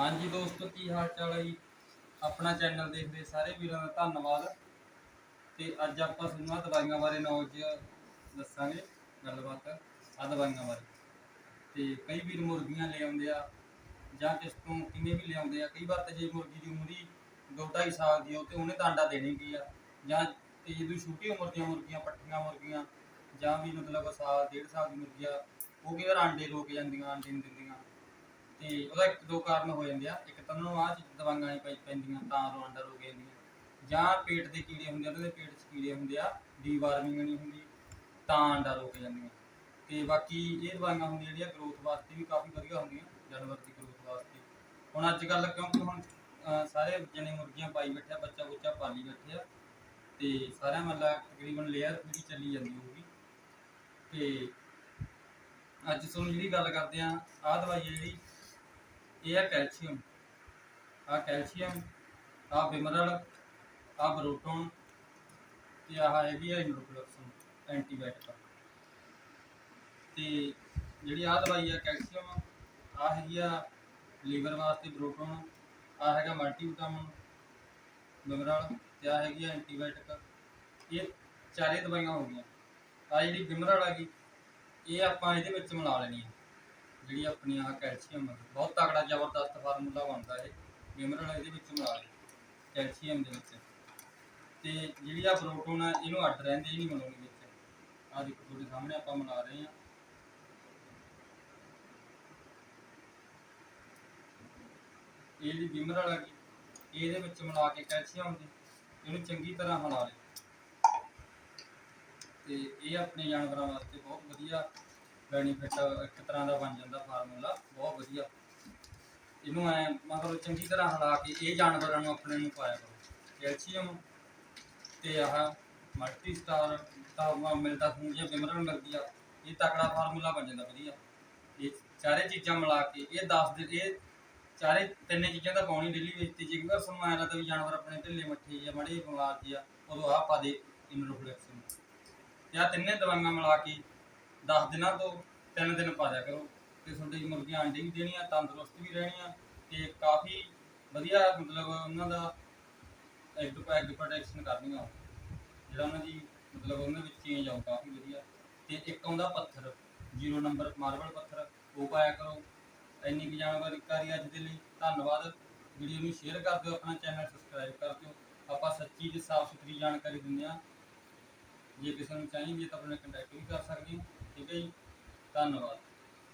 ਹਾਂਜੀ ਦੋਸਤੋ, ਕੀ ਹਾਲ ਚਾਲ ਹੈ ਜੀ? ਆਪਣਾ ਚੈਨਲ ਦੇਖਦੇ ਸਾਰੇ ਵੀਰਾਂ ਦਾ ਧੰਨਵਾਦ। ਤੇ ਅੱਜ ਆਪਾਂ ਤੁਹਾਨੂੰ ਦਵਾਈਆਂ ਬਾਰੇ ਨੌਲੇਜ ਦੱਸਾਂਗੇ, ਗੱਲਬਾਤ ਆ ਦਵਾਈਆਂ ਬਾਰੇ। ਤੇ ਕਈ ਵੀਰ ਮੁਰਗੀਆਂ ਲੈ ਆਉਂਦੇ ਆ, ਜਾਂ ਕਿਸ ਤੋਂ ਕਿਵੇਂ ਵੀ ਲਿਆਉਂਦੇ ਆ। ਕਈ ਵਾਰ ਤੇ ਜੇ ਮੁਰਗੀ ਦੀ ਉਮਰ ਹੀ 2.5 ਸਾਲ ਦੀ ਹੋ ਤੇ ਉਹਨੇ ਤਾਂ ਅੰਡਾ ਦੇਣੀ ਕੀ ਆ। ਜਾਂ ਤੇ ਜਦੋਂ ਛੋਟੀ ਉਮਰ ਦੀਆਂ ਮੁਰਗੀਆਂ, ਪੱਠੀਆਂ ਮੁਰਗੀਆਂ, ਜਾਂ ਵੀ ਮਤਲਬ ਸਾਲ, ਡੇਢ ਸਾਲ ਦੀ ਮੁਰਗੀ ਆ ਉਹ ਕਈ ਵਾਰ ਆਂਡੇ ਰੋਕ ਜਾਂਦੀਆਂ ਆਂਡੇ ਨਹੀਂ ਦਿੰਦੀਆਂ। ਤੇ ਉਹਦਾ ਇੱਕ ਦੋ ਕਾਰਨ ਹੋ ਜਾਂਦੇ ਆ। ਇੱਕ ਤਾਂ ਉਹਨਾਂ ਨੂੰ ਆਹ ਚੀਜ਼ ਦਵਾਈਆਂ ਨਹੀਂ ਪਾਈ ਪੈਂਦੀਆਂ ਤਾਂ ਉਹ ਅੰਡਾ ਰੋਕ ਜਾਂਦੀਆਂ ਜਾਂ ਪੇਟ ਦੇ ਕੀੜੇ ਹੁੰਦੇ ਆ ਉਹਨਾਂ ਦੇ ਪੇਟ 'ਚ ਕੀੜੇ ਹੁੰਦੇ ਆ ਡੀਵਾਰਮਿੰਗ ਨਹੀਂ ਹੁੰਦੀ ਤਾਂ ਅੰਡਾ ਰੋਕ ਜਾਂਦੀਆਂ। ਤੇ ਬਾਕੀ ਇਹ ਦਵਾਈਆਂ ਹੁੰਦੀਆਂ ਜਿਹੜੀਆਂ ਗਰੋਥ ਵਾਸਤੇ ਵੀ ਕਾਫੀ ਵਧੀਆ ਹੁੰਦੀਆਂ ਜਾਨਵਰ ਦੀ ਗਰੋਥ ਵਾਸਤੇ। ਹੁਣ ਅੱਜ ਕੱਲ ਕਿਉਂਕਿ ਹੁਣ ਅਹ, ਸਾਰੇ ਜਣੇ ਮੁਰਗੀਆਂ ਪਾਈ ਬੈਠੇ ਆ ਬੱਚਾ ਬੁੱਚਾ ਪਾਲੀ ਬੈਠੇ ਆ ਤੇ ਸਾਰਿਆਂ ਮਤਲਬ ਤਕਰੀਬਨ ਲੇਅਰ ਜਿਹੜੀ ਚੱਲੀ ਜਾਂਦੀ ਹੋਊਗੀ। ਤੇ ਅੱਜ ਤੁਹਾਨੂੰ ਜਿਹੜੀ ਗੱਲ ਕਰਦੇ ਆ ਆਹ ਦਵਾਈ ਹੈ ਜਿਹੜੀ ਇਹ ਹੈ ਕੈਲਸ਼ੀਅਮ। ਆਹ ਕੈਲਸ਼ੀਅਮ, ਆਹ ਬਿਮਰਲ, ਆਹ ਬਰੋਟੋਨ ਤੇ ਆਹ ਹੈਗੀ ਹੈ ਇੰਡੋਕਲੋਕਸਨ ਐਂਟੀਬਾਇਓਟਿਕ। ਤੇ ਜਿਹੜੀ ਆਹ ਦਵਾਈ ਆ ਕੈਲਸ਼ੀਅਮ, ਆਹ ਹੈਗੀ ਆ ਲੀਵਰ ਵਾਸਤੇ ਬਰੋਟੋਨ, ਆਹ ਹੈਗਾ ਮਲਟੀਵਿਟਾਮਿਨ, ਬਿਮਰਲ ਤੇ ਆਹ ਹੈਗੀ ਆ ਐਂਟੀਬਾਇਓਟਿਕ। ਇਹ ਚਾਰੇ ਦਵਾਈਆਂ ਹੋ ਗਈਆਂ। ਆ ਜਿਹੜੀ ਬਿਮਰਲ ਹੈਗੀ ਇਹ ਆਪਾਂ ਇਹਦੇ ਵਿੱਚ ਮਿਲਾ ਲੈਣੀ ਹੈ ਜਿਹੜੀ ਆਪਣੀ ਆਹ ਕੈਲਸ਼ੀਅਮ ਬਹੁਤ ਤਕੜਾ ਜ਼ਬਰਦਸਤ ਫਾਰਮੂਲਾ ਬਣਦਾ ਇਹ ਮਿਨਰਲ ਇਹਦੇ ਵਿੱਚ ਮਿਲਾ ਲਈ ਕੈਲਸ਼ੀਅਮ ਦੇ ਵਿੱਚ। ਤੇ ਜਿਹੜੀ ਆ ਪ੍ਰੋਟੋਨ ਆ, ਇਹਨੂੰ ਅੱਡ ਰਹਿੰਦੇ ਹੀ ਨਹੀਂ ਮਿਲਾਉਣੀ ਵਿੱਚ। ਆ ਦੇਖੋ, ਤੁਹਾਡੇ ਸਾਹਮਣੇ ਆਪਾਂ ਮਿਲਾ ਰਹੇ ਹਾਂ। ਇਹ ਜਿਹੜੀ ਬਿਮਰਲ ਹੈਗੀ ਇਹਦੇ ਵਿੱਚ ਮਿਲਾ ਕੇ ਕੈਲਸ਼ੀਅਮ ਦੀ, ਇਹਨੂੰ ਚੰਗੀ ਤਰ੍ਹਾਂ ਹਿਲਾ ਲਈ ਤੇ ਇਹ ਆਪਣੇ ਜਾਨਵਰਾਂ ਵਾਸਤੇ ਬਹੁਤ ਵਧੀਆ ਬੈਨੀਫਿਟ ਇੱਕ ਤਰ੍ਹਾਂ ਦਾ ਬਣ ਜਾਂਦਾ ਫਾਰਮੂਲਾ, ਬਹੁਤ ਵਧੀਆ। ਇਹਨੂੰ ਐ ਮਤਲਬ ਚੰਗੀ ਤਰ੍ਹਾਂ ਹਿਲਾ ਕੇ ਇਹ ਜਾਨਵਰਾਂ ਨੂੰ ਆਪਣੇ ਨੂੰ ਪਾਇਆ ਕਰੋ। ਕੈਲਸ਼ੀਅਮ ਤੇ ਆਹ ਮਲਟੀ ਸਟਾਰ ਤਾਂ ਮ- ਮਿਲਦਾ ਹੁੰਦੀਆਂ ਬਿਮਰਨ ਮਿਲਦੀ ਆ ਇਹ ਤਕੜਾ ਫਾਰਮੂਲਾ ਬਣ ਜਾਂਦਾ ਵਧੀਆ। ਇਹ ਚਾਰੇ ਚੀਜ਼ਾਂ ਮਿਲਾ ਕੇ ਇਹ 10 ਦਿਨ, ਇਹ ਚਾਰੇ ਤਿੰਨੇ ਚੀਜ਼ਾਂ ਦਾ ਪਾਉਣੀ ਡੇਲੀ ਵਿੱਚ ਤੇ। ਜੇਕਰ ਸਾਨੂੰ ਐਂ ਲੱਗਦਾ ਵੀ ਜਾਨਵਰ ਆਪਣੇ ਢਿੱਲੇ ਮੱਠੇ ਜਾਂ ਮੜੇ ਬਿਮਾਰ ਜੀ ਆ, ਉਦੋਂ ਆਹ ਪਾ ਦੇ ਇਨਰੋਫਲੈਕਸ਼ਨ ਤੇ ਆਹ ਤਿੰਨੇ ਦਵਾਈਆਂ ਮਿਲਾ ਕੇ 10 ਦਿਨਾਂ ਤੋਂ 3 ਦਿਨ ਪਾ ਦਿਆ ਕਰੋ। ਤੇ ਤੁਹਾਡੀ ਮੁਰਗੀਆਂ ਅੰਡੇ ਵੀ ਦੇਣੀਆਂ, ਤੰਦਰੁਸਤ ਵੀ ਰਹਿਣੀਆਂ ਤੇ ਕਾਫੀ ਵਧੀਆ ਮਤਲਬ ਉਹਨਾਂ ਦਾ ਐਗ ਐਗ ਪ੍ਰੋਟੈਕਸ਼ਨ ਕਰਨੀਆਂ। ਜਿਹੜਾ ਉਹਨਾਂ ਦੀ ਮਤਲਬ ਉਹਨਾਂ ਵਿੱਚ ਚੇਂਜ ਆਉ ਕਾਫੀ ਵਧੀਆ। ਤੇ ਇੱਕ ਆਉਂਦਾ ਪੱਥਰ ਜ਼ੀਰੋ ਨੰਬਰ ਮਾਰਬਲ ਪੱਥਰ, ਉਹ ਪਾਇਆ ਕਰੋ। ਇੰਨੀ ਕੁ ਜਾਣਕਾਰੀ ਅੱਜ ਦੇ ਲਈ। ਧੰਨਵਾਦ। ਵੀਡੀਓ ਨੂੰ ਸ਼ੇਅਰ ਕਰ ਦਿਓ, ਆਪਣਾ ਚੈਨਲ ਸਬਸਕ੍ਰਾਈਬ ਕਰ ਦਿਓ। ਆਪਾਂ ਸੱਚੀ ਤੇ ਸਾਫ਼ ਸੁਥਰੀ ਜਾਣਕਾਰੀ ਦਿੰਦੇ ਹਾਂ। ਜੇ ਕਿਸੇ ਨੂੰ ਚਾਹੀਦੀ ਤਾਂ ਆਪਣੇ ਕੰਟੈਕਟ ਵੀ ਕਰ ਸਕਦੇ ਹੋ। ਠੀਕ ਹੈ ਜੀ। ਧੰਨਵਾਦ।